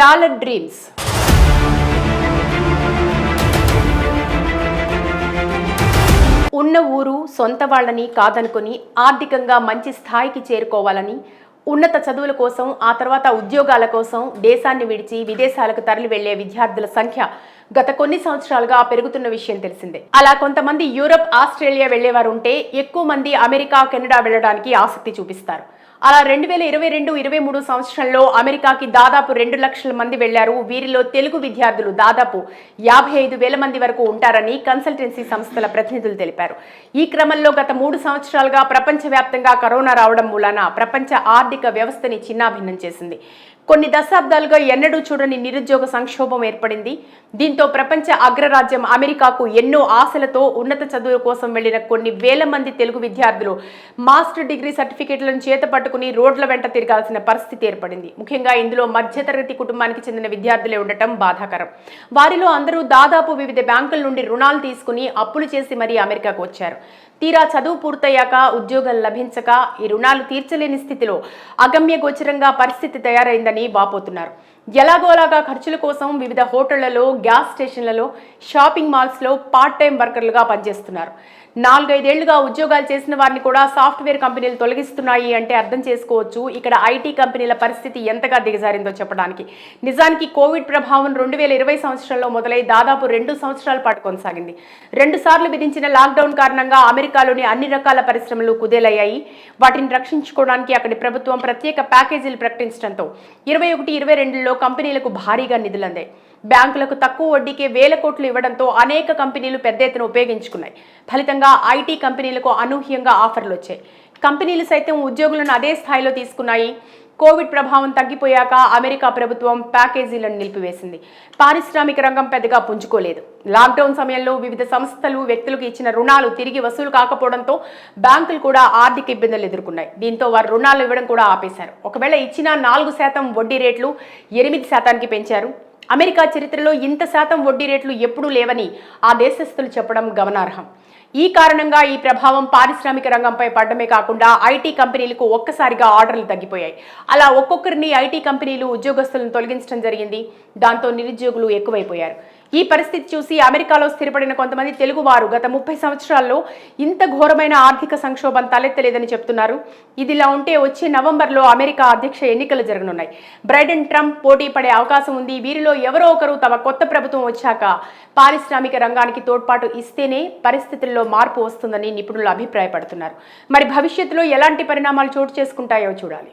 Dollar dreams. ఉన్న ఊరు సొంత వాళ్ళని కాదనుకుని ఆర్థికంగా మంచి స్థాయికి చేరుకోవాలని ఉన్నత చదువుల కోసం ఆ తర్వాత ఉద్యోగాల కోసం దేశాన్ని విడిచి విదేశాలకు తరలి వెళ్ళే విద్యార్థుల సంఖ్య గత కొన్ని సంవత్సరాలుగా పెరుగుతున్న విషయం తెలిసిందే. అలా కొంతమంది యూరప్ ఆస్ట్రేలియా వెళ్ళేవారు ఉంటే ఎక్కువ మంది అమెరికా కెనడా వెళ్ళడానికి ఆసక్తి చూపిస్తారు. అలా రెండు వేల ఇరవై రెండు ఇరవై మూడు సంవత్సరంలో అమెరికాకి దాదాపు రెండు లక్షల మంది వెళ్ళారు వీరిలో తెలుగు విద్యార్థులు దాదాపు యాభై ఐదు వేల మంది వరకు ఉంటారని కన్సల్టెన్సీ సంస్థల ప్రతినిధులు తెలిపారు. ఈ క్రమంలో గత మూడు సంవత్సరాలుగా ప్రపంచవ్యాప్తంగా కరోనా రావడం మూలాన ప్రపంచ ఆర్థిక వ్యవస్థని చిన్నాభిన్నం చేసింది. కొన్ని దశాబ్దాలుగా ఎన్నడూ చూడని నిరుద్యోగ సంక్షోభం ఏర్పడింది. దీంతో ప్రపంచ అగ్రరాజ్యం అమెరికాకు ఎన్నో ఆశలతో ఉన్నత చదువుల కోసం వెళ్ళిన కొన్ని వేల మంది తెలుగు విద్యార్థులు మాస్టర్ డిగ్రీ సర్టిఫికేట్లను చేత పట్టుకుని రోడ్ల వెంట తిరగాల్సిన పరిస్థితి ఏర్పడింది. ముఖ్యంగా ఇందులో మధ్యతరగతి కుటుంబానికి చెందిన విద్యార్థులే ఉండటం బాధాకరం. వారిలో అందరూ దాదాపు వివిధ బ్యాంకుల నుండి రుణాలు తీసుకుని అప్పులు చేసి మరీ అమెరికాకు వచ్చారు. తీరా చదువు పూర్తయ్యాక ఉద్యోగం లభించక ఈ రుణాలు తీర్చలేని స్థితిలో అగమ్య గోచరంగా పరిస్థితి తయారైందని వాపోతున్నారు. ఎలాగోలాగా ఖర్చుల కోసం వివిధ హోటళ్ళలో గ్యాస్ స్టేషన్లలో షాపింగ్ మాల్స్లో పార్ట్ టైం వర్కర్లుగా పనిచేస్తున్నారు. నాలుగైదేళ్ళుగా ఉద్యోగాలు చేసిన వారిని కూడా సాఫ్ట్వేర్ కంపెనీలు తొలగిస్తున్నాయి అంటే అర్థం చేసుకోవచ్చు. ఇక్కడ ఐటీ కంపెనీల పరిస్థితి ఎంతగా దిగజారిందో చెప్పడానికి. నిజానికి కోవిడ్ ప్రభావం రెండు వేల ఇరవై సంవత్సరంలో మొదలై దాదాపు రెండు సంవత్సరాల పాటు కొనసాగింది. రెండు సార్లు విధించిన లాక్డౌన్ కారణంగా అమెరికాలోని అన్ని రకాల పరిశ్రమలు కుదేలయ్యాయి. వాటిని రక్షించుకోవడానికి అక్కడి ప్రభుత్వం ప్రత్యేక ప్యాకేజీలు ప్రకటించడంతో ఇరవై ఒకటి ఇరవై రెండులో కంపెనీలకు భారీగా నిధులందాయి. బ్యాంకులకు తక్కువ వడ్డీకే వేల కోట్లు ఇవ్వడంతో అనేక కంపెనీలు పెద్ద ఎత్తున ఉపయోగించుకున్నాయి. ఫలితంగా ఐటీ కంపెనీలకు అనూహ్యంగా ఆఫర్లు వచ్చాయి. కంపెనీలు సైతం ఉద్యోగులను అదే స్థాయిలో తీసుకున్నాయి. కోవిడ్ ప్రభావం తగ్గిపోయాక అమెరికా ప్రభుత్వం ప్యాకేజీలను నిలిపివేసింది. పారిశ్రామిక రంగం పెద్దగా పుంజుకోలేదు. లాక్డౌన్ సమయంలో వివిధ సంస్థలు వ్యక్తులకు ఇచ్చిన రుణాలు తిరిగి వసూలు కాకపోవడంతో బ్యాంకులు కూడా ఆర్థిక ఇబ్బందులు ఎదుర్కొన్నాయి. దీంతో వారు రుణాలు ఇవ్వడం కూడా ఆపేశారు. ఒకవేళ ఇచ్చిన నాలుగు శాతం వడ్డీ రేట్లు ఎనిమిది శాతానికి పెంచారు. అమెరికా చరిత్రలో ఇంత శాతం వడ్డీ రేట్లు ఎప్పుడూ లేవని ఆ దేశస్థులు చెప్పడం గమనార్హం. ఈ కారణంగా ఈ ప్రభావం పారిశ్రామిక రంగంపై పడడమే కాకుండా ఐటీ కంపెనీలకు ఒక్కసారిగా ఆర్డర్లు తగ్గిపోయాయి. అలా ఒక్కొక్కరిని ఐటీ కంపెనీలు ఉద్యోగస్తులను తొలగించడం జరిగింది. దాంతో నిరుద్యోగులు ఎక్కువైపోయారు. ఈ పరిస్థితి చూసి అమెరికాలో స్థిరపడిన కొంతమంది తెలుగువారు గత ముప్పై సంవత్సరాల్లో ఇంత ఘోరమైన ఆర్థిక సంక్షోభం తలెత్తలేదని చెప్తున్నారు. ఇదిలా ఉంటే వచ్చే నవంబర్లో అమెరికా అధ్యక్ష ఎన్నికలు జరగనున్నాయి. బ్రైడెన్ ట్రంప్ పోటీ పడే అవకాశం ఉంది. వీరిలో ఎవరో ఒకరు తమ కొత్త ప్రభుత్వం వచ్చాక పారిశ్రామిక రంగానికి తోడ్పాటు ఇస్తేనే పరిస్థితుల్లో మార్పు వస్తుందని నిపుణులు అభిప్రాయపడుతున్నారు. మరి భవిష్యత్తులో ఎలాంటి పరిణామాలు చోటు చేసుకుంటాయో చూడాలి.